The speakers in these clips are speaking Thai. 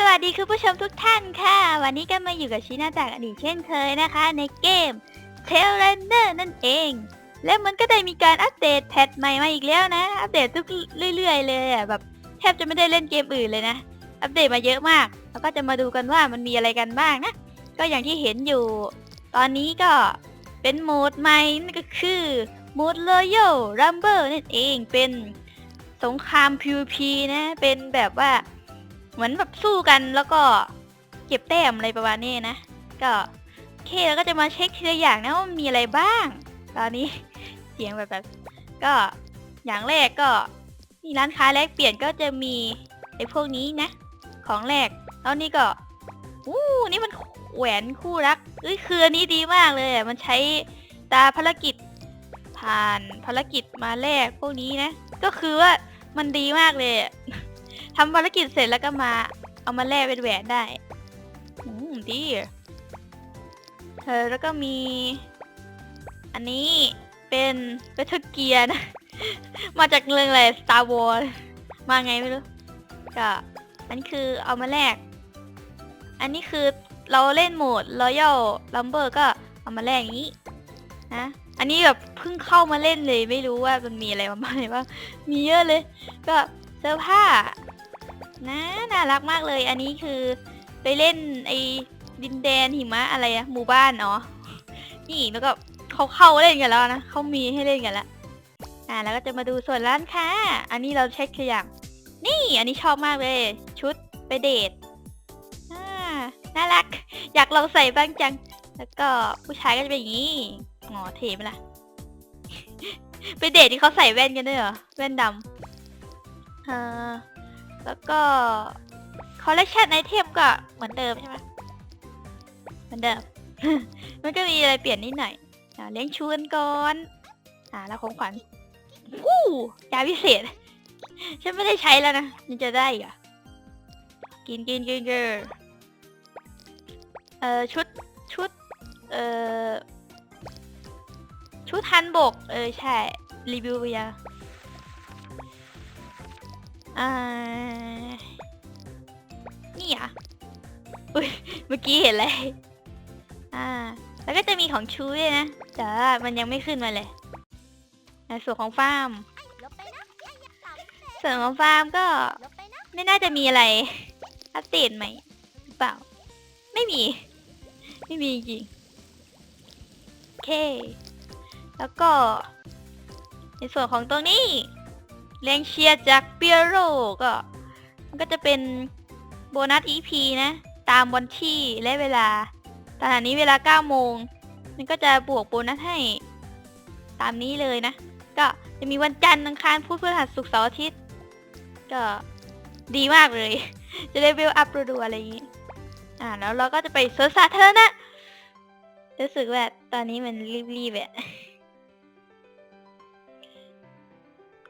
สวัสดีคุณผู้ชมทุกท่านค่ะ วันนี้ก็มาอยู่กับชินาจากอดีตเช่นเคยนะคะ ในเกม t a i l r u n n e r นั่นเอง และมันก็ได้มีการอัปเดตแพทใหม่มาอีกแล้วนะ อัปเดตทุกเรื่อย ๆ เลยอะแบบแทบจะไม่ได้เล่นเกมอื่นเลยนะ อัปเดตมาเยอะมาก แล้วก็จะมาดูกันว่ามันมีอะไรกันบ้างนะ ก็อย่างที่เห็นอยู่ ตอนนี้ก็เป็นโหมดใหม่นั่นก็คือโหมด Royal Rumble นั่นเองเป็นสงคราม PVP นะเป็นแบบว่า เหมือนแบบสู้กันแล้วก็เก็บแต้มอะไรประมาณนี้นะ ก็โอเคแล้วก็จะมาเช็คทีละอย่างนะว่ามีอะไรบ้าง ตอนนี้เสียงแบบแบบก็อย่างแรกก็มีร้านค้าแลกเปลี่ยนก็จะมีไอ้พวกนี้นะ ของแรกแล้วนี่ก็อู้นี่มันแหวนคู่รักเอ้ยคืออันนี้ดีมากเลยอะมันใช้ตาภารกิจผ่านภารกิจมาแลกพวกนี้นะ ก็คือว่ามันดีมากเลย ทำภารกิจเสร็จแล้วก็มา เอามาแลกเป็นแหวนได้อืมดีเธอแล้วก็มี อันนี้เป็นเบทเกียนะ มาจากเรื่องอะไร Star Wars มาไงไม่รู้ก็อันนี้คือเอามาแลก อันนี้คือเราเล่นโหมด Royal Rumble ก็เอามาแลกอย่างนี้นะอันนี้แบบเพิ่งเข้ามาเล่นเลยไม่รู้ว่ามันมีอะไรมาบ้างบ้างมีเยอะเลย ก็เสื้อผ้า นะน่ารักมากเลย อันนี้คือไปเล่นไอ้ดินแดนหิมะอะไรอะหมู่บ้านเนาะนี่แล้วก็เขาเข้าเล่นกันแล้วนะเขามีให้เล่นกันล้วอ่าแล้วก็จะมาดูส่วนร้านค้า อันนี้เราเช็คตัวอย่าง นี่อันนี้ชอบมากเลย ชุดไปเดทอ่าน่ารัก อยากลองใส่บ้างจัง แล้วก็ผู้ชายก็จะเป็นอย่างนี้อ๋อเท่ไหมละไปเดทที่เขาใส่แว่นกันด้วยเหรอแว่นดำอ่า แล้วก็คอลเลกชันไอเทมก็เหมือนเดิมใช่ไหมเหมือนเดิม มันก็มีอะไรเปลี่ยนนิดหน่อยอ่าเลี้ยงชวนก่อน อ่าแล้วของขวัญวู้ยาพิเศษ ฉันไม่ได้ใช้แล้วนะยังจะได้อีกเหรอะกินกินกินกินเอ่อชุดชุด เอ่อชุดฮันบก เออใช่ รีวิวไปยัง อ่านี่อะอุ้ยเมื่อกี้เห็นเลยอ่า แล้วก็จะมีของชูด้วยนะ แต่ว่ามันยังไม่ขึ้นมาเลยในส่วนของฟาร์ม ส่วนของฟาร์มก็ ไม่น่าจะมีอะไร อัปเดตใหม่หรือเปล่า ไม่มี ไม่มีจริงโอเค แล้วก็ ในส่วนของตรงนี้ แรงเชียร์จากเปียโรก็ มันก็จะเป็นโบนัส EP นะ ตามวันที่และเวลาตอนนี้เวลา 9 โมง มันก็จะบวกโบนัสให้ ตามนี้เลยนะ ก็จะมีวันจันทร์อังคารพุธพฤหัสศุกร์เสาร์อาทิตย์ ก็ดีมากเลย จะได้เวลอัพรัวๆอะไรอย่างนี้ อ่า แล้วเราก็จะไปสวนสาธารณะรู้สึกว่าตอนนี้มันรีบๆแอะ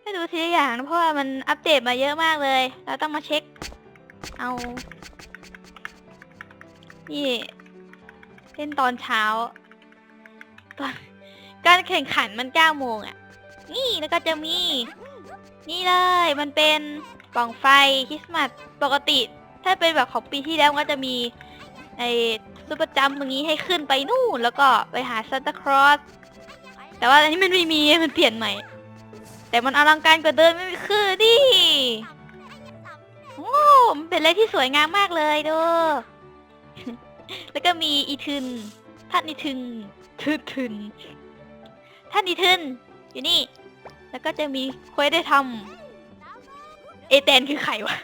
ให้ดูทีละอย่างนะเพราะว่ามันอัปเดตมาเยอะมากเลย เราต้องมาเช็ค เอานี่เล่นตอนเช้าตอนการแข่งขันมันเก้าโมงอะ่ะ นี่แล้วก็จะมี นี่เลยมันเป็นกล่องไฟคริสต์มาสปกติ ถ้าเป็นแบบของปีที่แล้วก็จะมีไอ้ซูเปอร์จัมป์ตรงนี้ให้ขึ้นไปนู่น แล้วก็ไปหาซานตาครอสแต่ว่าอันนี้มันไม่มีมันเปลี่ยนใหม่ แต่มันอลังการกว่าเดิมไม่คือดิโอ้มันเป็นอะไรที่สวยงามมากเลยดู แล้วก็มีอีทึน ท่านอีทึนทึนทึน ท่านอีทึน อยู่นี่ แล้วก็จะมีเควสได้ทำเอเตนคือใครวะ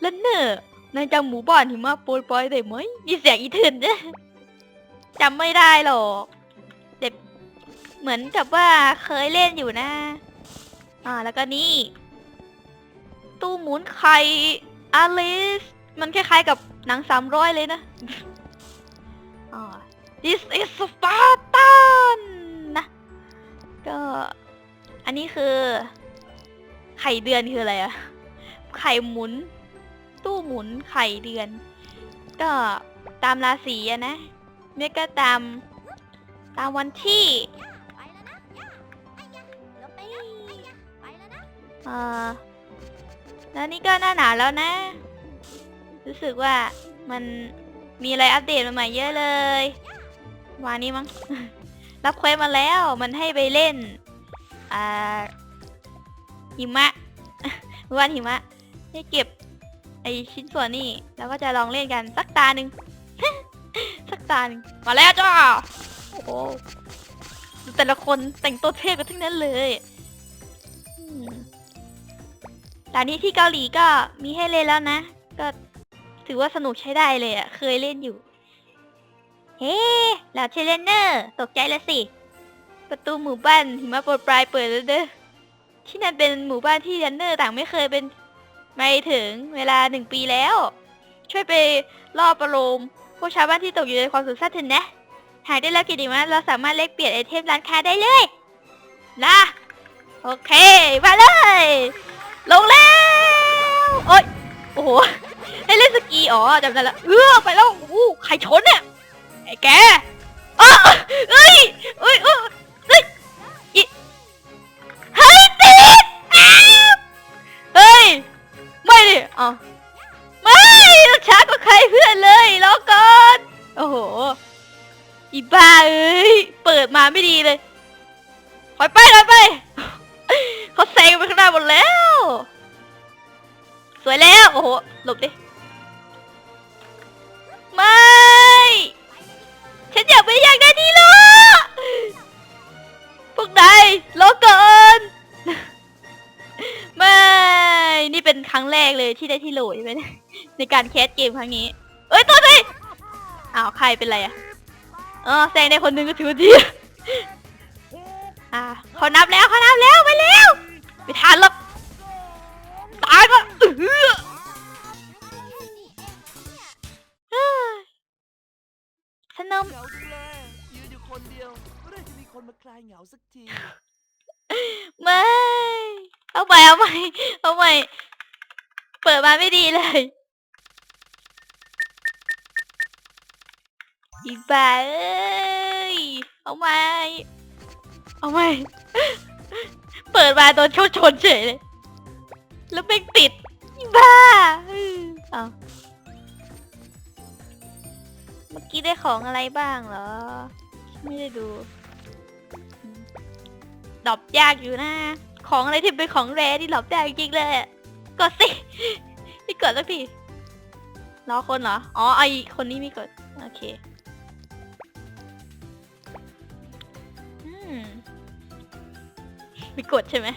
แล้วเนอร์นายจำหมู่บ้านหิมะโปรยปลอยได้ไหมมีเสียงอีทึนด้วยจำไม่ได้หรอกแต่เหมือนกับว่าเคยเล่นอยู่นะ อ่า แล้วก็นี่ ตู้หมุนไข่อลิส มันคล้ายๆกับหนังสามร้อยเลยนะ อ่า this is Spartan นะ ก็ อันนี้คือ ไข่เดือนคืออะไรอะไข่หมุน ตู้หมุนไข่เดือน ก็ตามราศีอะนะเนี่ยก็ตาม ตามวันที่ อ่าแล้วนี่ก็หน้าหนาวแล้วนะ รู้สึกว่ามันมีอะไรอัปเดตใหม่เยอะเลยวานี้มั้ง รับเควสมาแล้ว มันให้ไปเล่น อ่า หิมะ วันหิมะ ให้เก็บ ไอชิ้นส่วนนี่ แล้วก็จะลองเล่นกันสักตาหนึ่ง สักตาหนึ่งมาแล้วจ้า โอ้แต่ละคนแต่งตัวเท่กันทั้งนั้นเลย ตอนนี้ที่เกาหลีก็มีให้เล่นแล้วนะ ก็ถือว่าสนุกใช้ได้เลยอะ่ะ เคยเล่นอยู่ เฮ้แล้วเทเลนเนอร์ตกใจแล้วสิ ประตูหมู่บ้านหิมะโปรยปลายเปิดแล้วเด้อ ที่นั่นเป็นหมู่บ้านที่เทรนเนอร์ต่างไม่เคยเป็นไม่ถึงเวลาหนึ่งปีแล้ว ช่วยไปล่อประโลมพวกชาวบ้านที่ตกอยู่ในความสุขสันต์เถอะนะ หากได้รับกิติมะเราสามารถเลกเปลี่ยนไอเทมร้านค้าได้เลยนะโอเค มาเลย ลงแล้วโอ๊ยโอ้โหให้เล่นสกีอ๋อจำได้ละเออไปแล้วอู้ใครชนเนี่ยไอ้แกอ้อเอ้ยเอ้ยเอ้ยเอ้ยอิเฮ้ยติดอ้าวเฮ้ยไม่ดิอ๋อไม่ต้องช้ากว่าใครเพื่อนเลยรอก่อนโอ้โหอีบ้าเอ้ยเปิดมาไม่ดีเลยถอยไปถอยไปเขาแซงไปข้างหน้าหมดแล้ว สวยแล้ว โอ้โห หลบดิ ไม่ ฉันอยากไปอย่างนั้นนี่หรอพวกนายรอก่อนไม่ นี่เป็นครั้งแรกเลยที่ได้ที่โหลใช่ไหมเนี่ยในการแคสเกมครั้งนี้ เอ้ย ตัวสิอ้าว ใครเป็นไรอะเออแซงได้คนนึงก็ถือว่าดีอ่าเขานับแล้วเขานับแล้วไปแล้วไม่ทันหรอกตายก็ ออเฮ้ยสนม เหงาจังเลยยืนอยู่คนเดียวเมื่อไหรจะมีคนมาคลายเหงาสักที ไม่ เอาใหม่เอาใหม่เอาใหม่เปิดมาไม่ดีเลยอีบ้าเอ้ย เอาใหม่เอาใหม่เปิดมาโดนชนชนเฉยเลย แล้วแม่งติด อีบ้าเอาเมื่อกี้ได้ของอะไรบ้างเหรอ ไม่ได้ดูดรอปยากอยู่นะ ของอะไรที่เป็นของแรที่ดรอปยากจริงเลย กดสิไม่กดสักทีรอคนเหรอ อ๋อไอคนนี้ไม่กด โอเคไม่กดใช่ไหม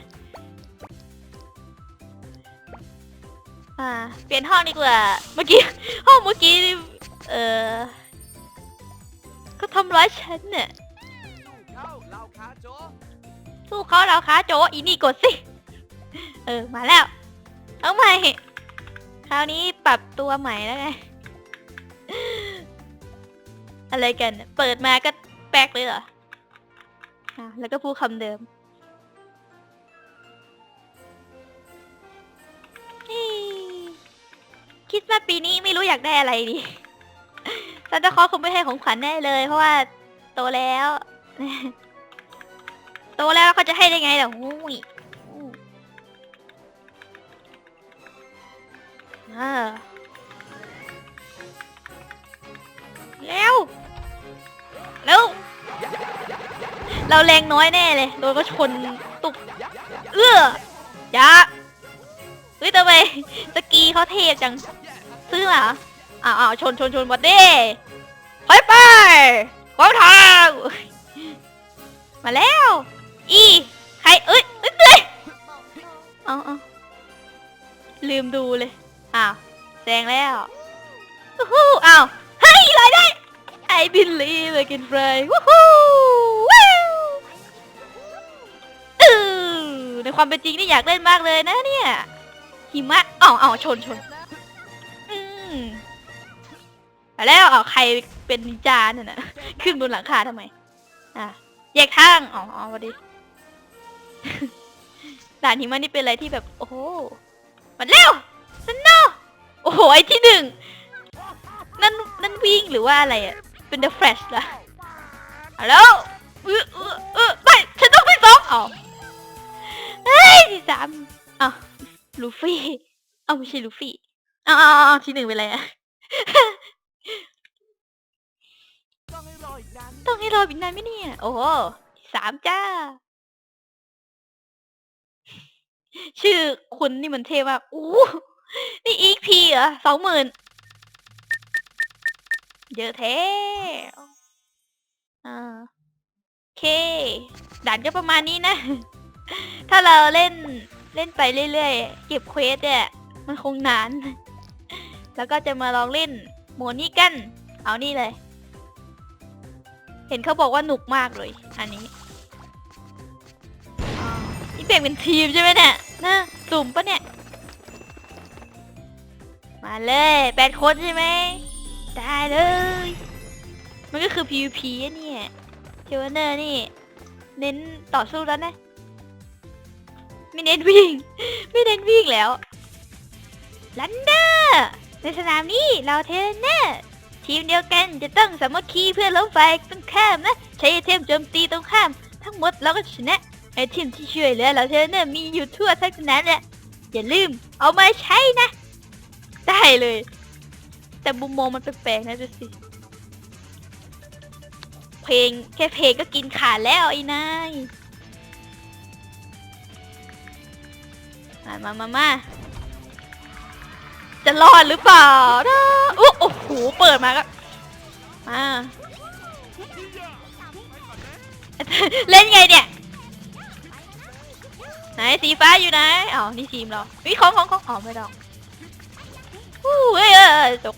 อ่า เปลี่ยนห้องดีกว่า เมื่อกี้ ห้องเมื่อกี้นี่เออก็ทำร้ายฉันเนี่ยเข้เขาโจสู้เขาโจอีนี่กดสิ เออ มาแล้ว เอาใหม่ คราวนี้ปรับตัวใหม่แล้วไง อะไรกันเนี่ยเปิดมาก็แป๊กเลยเหรอ อะ แล้วก็พูดคำเดิม คิดว่าปีนี้ไม่รู้อยากได้อะไรดีซานตาคลอสคงไม่ให้ของขวัญแน่เลย เพราะว่าโตแล้ว โตแล้วเขาจะให้ได้ไงล่ะงูยอู้อ่าเร็วเร็วเราแรงน้อยแน่เลย โดนก็ชนตุก เอื้อย่าเฮ้ยทำไมสกีเขาเทพจัง ซื้อมาเหรออ้าวอ้าวชนชนชนหมดดิถอยไปขวางทางมาแล้ว อีใครเอ้ยเอ้ยเอ้ยเอาเอาลืมดูเลย อ้าวแซงแล้ววู้ฮู้อ้าวเฮ้ยลอยได้ I believe I can fly วู้ฮู้ว้าวอือในความเป็นจริงนี่อยากเล่นมากเลยนะเนี่ยหิมะอ้าวอ้าวชนชน แล้วอ้าใครเป็นนินจาเนี่ยนะขึ้นบนหลังคาทำไม อะแยกทางอ๋ออ๋อสวัสดีด่านหิมะนี่เป็นอะไรที่แบบ โอ้โหมาเร็วสนอโอ้โหไอที่หนึ่งนั่นนั่นวิ่งหรือว่าอะไรอะ เป็น The Flash ล่ะฮัลโหลเออเออเออไม่ฉันต้องที่สองอ๋อเฮ้ยที่สามอ้าวลูฟี่เอาไม่ใช่ลูฟี่อาเออาเอที่หนึ่งไปเลยอะต้อง ต้องให้รออีกนานไหมเนี่ย โอ้โหสามจ้า ชื่อคุณนี่มันเท่มากอู้นี่อีกพีเหรอสองหมื่นเยอะแท้อ่าโอเค ด่านก็ประมาณนี้นะ ถ้าเราเล่นเล่นไปเรื่อยๆ เก็บเควสเนี่ย มันคงนาน แล้วก็จะมาลองเล่นโมนี้กัน เอานี่เลย ห็นเขาบอกว่าหนุกมากเลย อันนี้นี่แบ่งเป็นทีมใช่ไหมเนี่ยนะสุ่มปะเนี่ย มาเลยแปดคนใช่ไหมได้เลย มันก็คือ PVP เนี่ยเทวเนอร์นี่ เน้นต่อสู้แล้วนะ ไม่เน้นวิ่ง ไม่เน้นวิ่งแล้วลันเดอร์ในสนามนี้เราเทนเนอร์ ทีมเดียวกันจะต้องสามัคคีเพื่อล้มฝ่ายตรงข้ามนะ ใช้ไอเทมโจมตีตรงข้าม ทั้งหมดเราก็ชนะไอเทมที่ช่วยเหลือเราเทนเนอร์มีอยู่ทั่วทั้งสนามแหละอย่าลืมเอามาใช้นะ ได้เลย แต่มุมมองมันแปลกๆนะดูสิ เพลงแค่เพลงก็กินขาดแล้วไอ้นายมามามามา จะรอดหรือเปล่านะอุ๊ยโอ้โห เปิดมาก็ มาเล่นไงเนี่ย ไหนสีฟ้าอยู่ไหนอ๋อนี่ทีมเราวิของของของอ๋อไม่ต้องอู้เอ้ยเอ้ยเอ้ยตก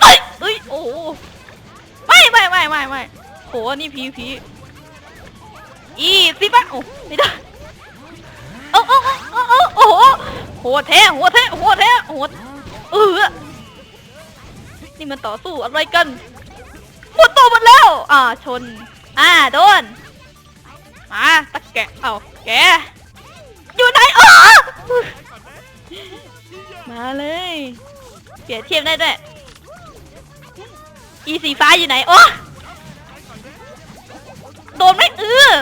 เอ้ยเอ้ยโอ้โหไม่ไม่ไม่ไม่ไม่โหนี่พีพีอีสีฟ้าโอ้ไม่ได้โอ้โอ้โอ้โอ้โอ้โหโหดแท้โหดแท้โหดแท้โหดเออนี่มันต่อสู้อะไรกันหมดตัวหมดแล้ว อ่าชน อ่าโดน มาตะแกะเอาแกอยู่ไหนอ๋อมาเลยเปลี่ยนเทียมได้ด้วยอีสีฟ้าอยู่ไหนโอ้โดนไหมเออ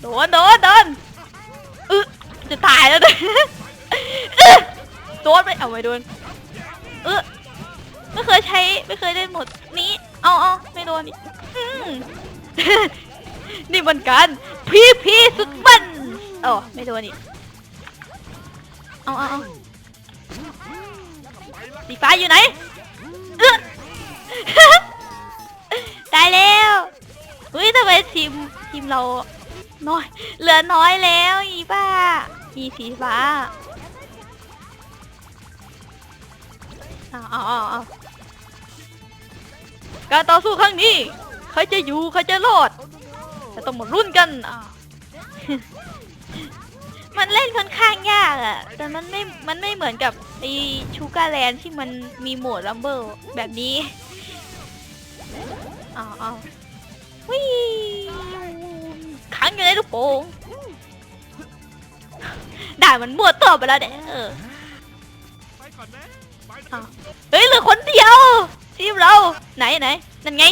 โดนโดนโดนเออจะตายแล้วด้วย โดนไหมเอาไม่โดนเออไม่เคยใช้ไม่เคยเล่นหมดนี้เอาเอาไม่โดนอีกนี่มันการพีพีสุดมันโอ้ไม่โดนอีกเอาเอาเอาสีฟ้าอยู่ไหนเออได้แล้วเฮ้ยทำไมทีมทีมเราน้อย เหลือน้อยแล้วอีบ้ามีสีฟ้า เอาเอาเอาการต่อสู้ครั้งนี้ใครจะอยู่ใครจะรอดจะต้องหมารุ่นกันอะมันเล่นค่อนข้างยากอะแต่มันไม่ มันไม่เหมือนกับไอชูการแลนที่มันมีโหมดลัมเบิลแบบนี้อ้าวอ้าววิขังอยู่ในลูกโป่งได่านมันมั่วตัวไปแล้วเนี่ยเอไปก่อนนะ เฮ้ยเหลือคนเดียวทีมเราไหนไหนนั่นไง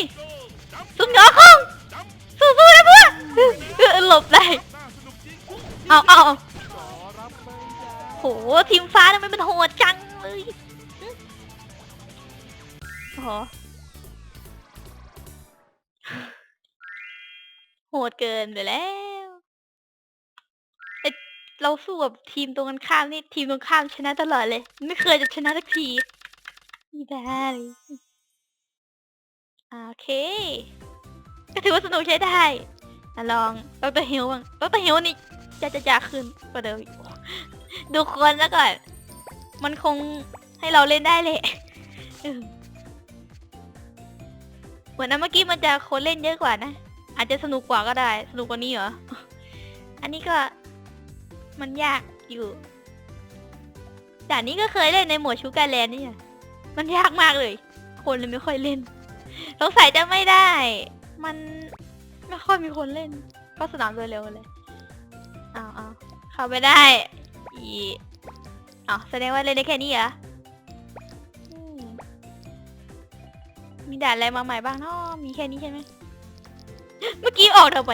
สุดยอดของสู้ๆนะเพื่อนเออหลบได้าสนุกจริงเอาเอาเอาขอรับไปยาโหทีมฟ้าทำไมมันโหดจังเลยโหโหดเกินไปแล้ว เราสู้กับทีมตรงกันข้ามนี่ทีมตรงข้ามชนะตลอดเลย ไม่เคยจะชนะสักทีไม่ได้เลยโอเค ก็ถือว่าสนุกใช้ได้อะลองดรฮิวบ้างดรฮิวนี่จะจะจะขึ้นกว่าเดิมดูคนแล้วก่อน มันคงให้เราเล่นได้เลยเหมือนนั้นเมื่อกี้มันจะคนเล่นเยอะกว่านะ อาจจะสนุกกว่าก็ได้ สนุกกว่านี้เหรอ อันนี้ก็ มันยากอยู่ด่านนี้ก็เคยเล่นในหมดชูการแลนด์นี่อะมันยากมากเลย คนเลยไม่ค่อยเล่นสงสัยจะไม่ได้ มันไม่ค่อยมีคนเล่นเข้าสนามโดยเร็วเลยอ้าวอ้าวเข้าไม่ได้ อีอ๋อแสดงว่าเล่นได้แค่นี้เหรอมีด่านอะไรมาใหม่บ้างเนาะมีแค่นี้ใช่ไหม เมื่อกี้ออกเธอไป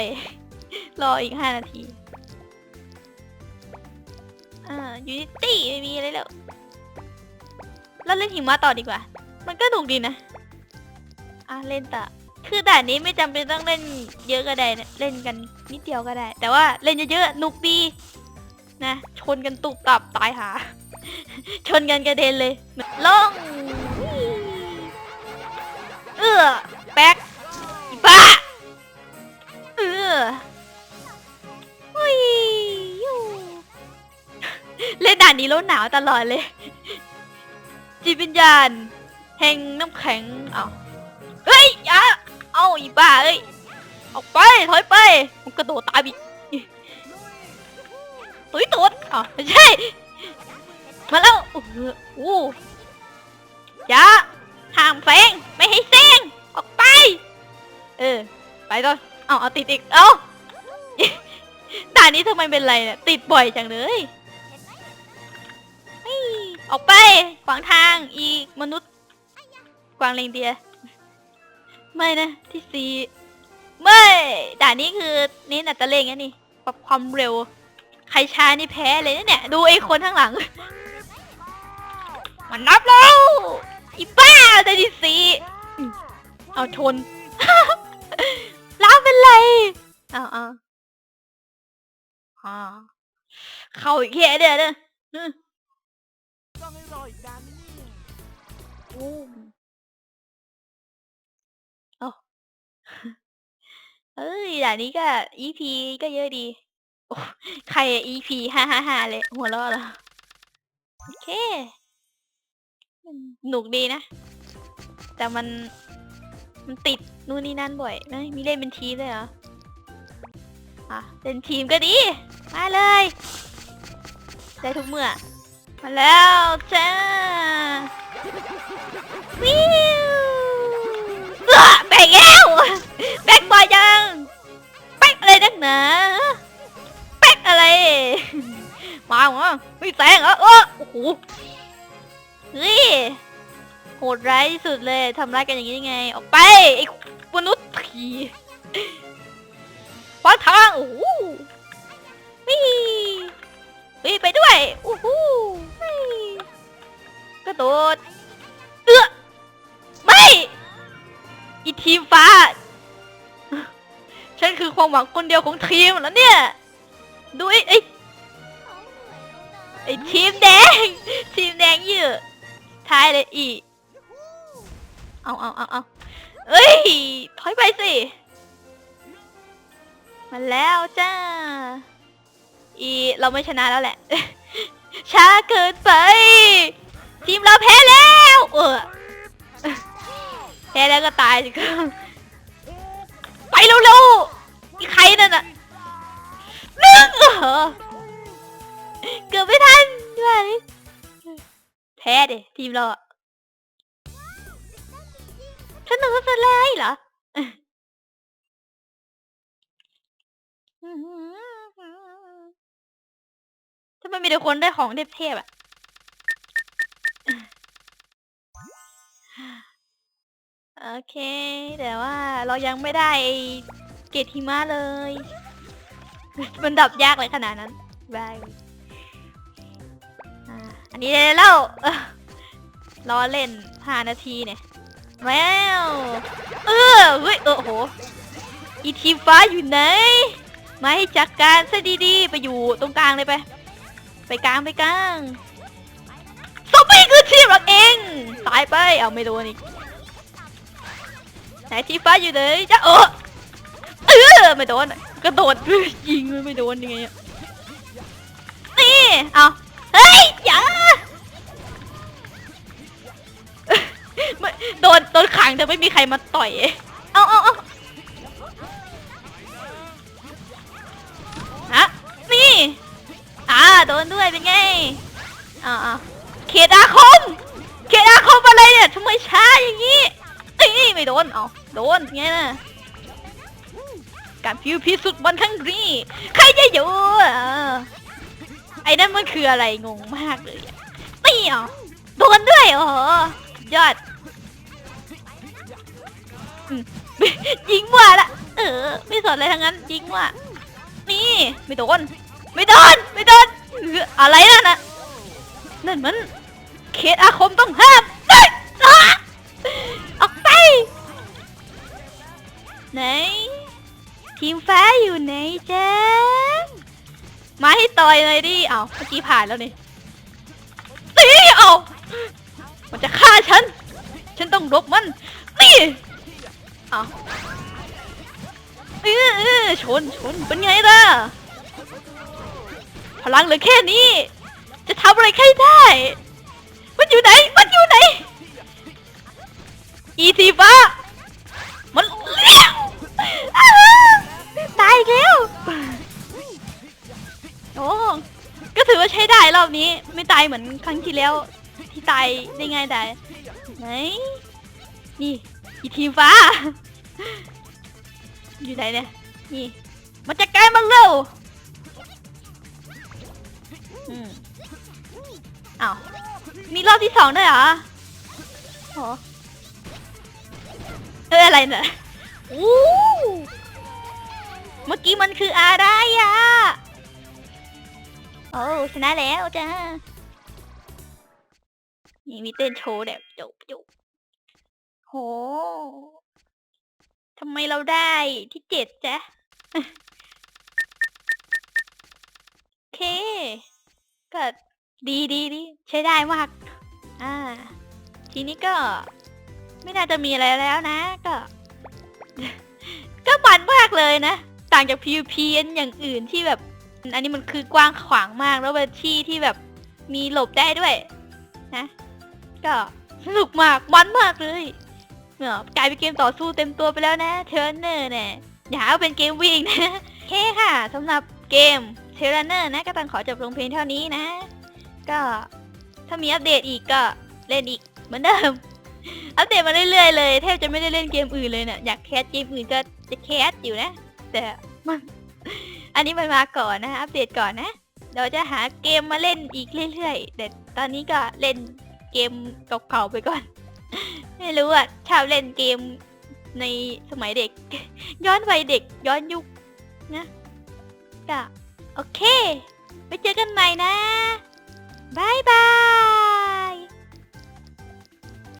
รออีกห้านาที ยูนิตี้ไม่มีอะไรแล้วแล้วเล่นหิมะต่อดีกว่า มันก็หนุกดีนะ อะเล่นต่อคือด่านนี้ไม่จำเป็นต้องเล่นเยอะก็ได้นะเล่นกันนิดเดียวก็ได้ แต่ว่าเล่นเยอะๆหนุกดีนะชนกันตุบตับตายหา ชนกันกระเด็นเลยลงเออแป๊กอีบ้าเอออุ้ย เล่นด่านนี้แล้วหนาวตลอดเลย จิตวิญญาณแห่งน้ำแข็งเอาเฮ้ยอย่าเอาอีบ้าเอ้ยออกไปถอยไปมันกระโดดตามอีกตุ้ยตูดอ๋อไม่ใช่มาแล้วโอ้โหโอ้ย่าห้ามแซงไม่ให้แซงออกไป เออ ไปต่อเอาเอาติดอีก เอาด่านนี้ทำไมเป็นไรเนี่ยติดบ่อยจังเลย ออกไป ขวางทางอีกมนุษย์ กวางเรนเดีย ไม่นะ ที่สีไม่ด่านนี้คือนี่นัตะเลงนะนี่ปรับความเร็ว ใครช้านี่แพ้เลยนะเนี่ย ดูไอ้คนข้างหลัง มันนับแล้วอีบ้าแต่ที่สีเอาชนล้าเป็นไรเอาเอาอ่าเข้าอีกแค่เดียวเด้ออืม ต้องให้รออีกนานไหมเนี่ยโอ้เอาเอ้ยด่านนี้ก็ EP ก็เยอะดีโอ้ใครอะ EP ฮ่าฮ่าฮ่าเลย หัวเราะเหรอโอเค หนุกดีนะ แต่มัน มันติดนู่นนี่นั่นบ่อยนะมีเล่นเป็นทีมด้วยเหรอ อะ เป็นทีมก็ดี มาเลย ได้ทุกเมื่อ มาแล้วจ้าวิวเออแบกแล้วแบกบ่อยจังแบกอะไรนักหนาแบกอะไร มาเหรอไม่แซงเหรอเออโอ้โหเฮ้ยโหดร้ายที่สุดเลยทำร้ายกันอย่างนี้ได้ไงออกไปไอ้มนุษย์ผีขวาทางโอ้โหวิ่ วิ่ไปด้วยโอ้หวิ่กระโดดเอื้อไม่อีทีมฟ้า ฉันคือความหวังคนเดียวของทีมแล้วเนี่ย ดูไอ้ไอ้ไอ้ทีมแดง ทีมแดงเยอะท้ายเลยอีเอาเอาเอาเอาเอ้ย ถอยไปสิ มาแล้วจ้า อีเราไม่ชนะแล้วแหละ ช้าเกินไป ทีมเราแพ้แล้ว เออแพ้แล้วก็ตายสิครับไปเร็วๆอีใครนั่นน่ะนึ่งเออเกือบไม่ทันด้วยแพ้ดิทีมเราอะสนุกสุดเลยเหรอ ไมมีแต่คนได้ของเทพๆอะโอเค แต่ว่าเรายังไม่ได้เกรดหิมะเลย มันดับยากเลยขนาดนั้นบายอันนี้ได้แล้วรอเล่นห้านาทีเนี่ยแมวเออเฮ้ย เออโห อีทีฟ้าอยู่ไหน มาให้จัดการซะดีๆ ไปอยู่ตรงกลางเลยไป ไปกลางไปกลางซอมบี้คือทีมเราเองตายไปเอาไม่โดนอีกไหนที่ฟ้าอยู่เลยจะเออเออไม่โดนกระโดดยิงไม่โดนยังไงอะนี่เอาเฮ้ยอย่าโดนโดนขังแต่ไม่มีใครมาต่อยเอาเอาเอาฮะนี่ อ่าโดนด้วยเป็นไงอ่าเขตอาคมเขตอาคมอะไรเนี่ยทำไมช้าอย่างนี้นี่ไม่โดนเอาโดนไงนะการพิวพิสุดบนทั้งรีใครจะอยู่อไอ้นั่นมันคืออะไรงงมากเลยอะนี่อะโดนด้วยโอ้โหยอดยิงมั่วละเออ ไม่สนอะไรทั้งนั้นยิงมั่วนี่ไม่โดน ไม่โดนไม่โดนอะไรนั่นน่ะนั่นมันเขตอาคมต้องห้ามเอ้ยอะออกไปไหนทีมฟ้าอยู่ไหนจ๊ะมาให้ต่อยเลยดิ เอาเมื่อกี้ผ่านแล้วนี่ตีเอามันจะฆ่าฉัน ฉันต้องรบมัน นี่ เอาเออเออชนชนเป็นไงล่ะ ลังเหลือแค่นี้ จะทำอะไรใครได้ มันอยู่ไหน มันอยู่ไหน อีทีฟ้า มันเลี้ยวอ้าวตายอีกแล้ว โอ้ ก็ถือว่าใช้ได้รอบนี้ ไม่ตายเหมือนครั้งที่แล้ว ที่ตายได้ง่ายได้ไหน นี่ อีทีมฟ้า อยู่ไหนเนี่ย นี่มันจะใกล้มันเร็ว อืมอ้าว มีรอบที่สองด้วยเหรอโอ้เอออะไรเนี่ยอู้เมื่อกี้มันคืออะไรอะ โอ้ชนะแล้วจ้านี่มีเต้นโชว์แบบจบจบโหทำไมเราได้ที่เจ็ดจ๊ะ โอเค ก็ดีดีดีใช้ได้มาก อ่า ทีนี้ก็ ไม่น่าจะมีอะไรแล้วนะ ก็ ก็มันมากเลยนะ ต่างจาก PVP อันอย่างอื่นที่แบบ อันนี้มันคือกว้างขวางมากแล้วเป็นที่ที่แบบมีหลบได้ด้วย นะ ก็สนุกมากมันมากเลยเนาะกลายเป็นเกมต่อสู้เต็มตัวไปแล้วนะเทรนเนอร์เนี่ยอย่าเอาเป็นเกมวิ่งนะโอเคค่ะสำหรับเกม เทรนเนอร์นะก็ต้องขอจบลงเพียงเท่านี้นะ ก็ถ้ามีอัปเดตอีกก็เล่นอีกเหมือนเดิม อัปเดตมาเรื่อยๆเลยแทบจะไม่ได้เล่นเกมอื่นเลยเนี่ยอยากแคสเกมอื่นก็จะแคสอยู่นะ แต่มันอันนี้มันมาก่อนนะอัปเดตก่อนนะเดี๋ยวจะหาเกมมาเล่นอีกเรื่อยๆแต่ตอนนี้ก็เล่นเกมเก่าๆไปก่อน ไม่รู้อะชอบเล่นเกมในสมัยเด็ก ย้อนวัยเด็กย้อนยุคนะก็ โอเค ไปเจอกันใหม่นะบายบาย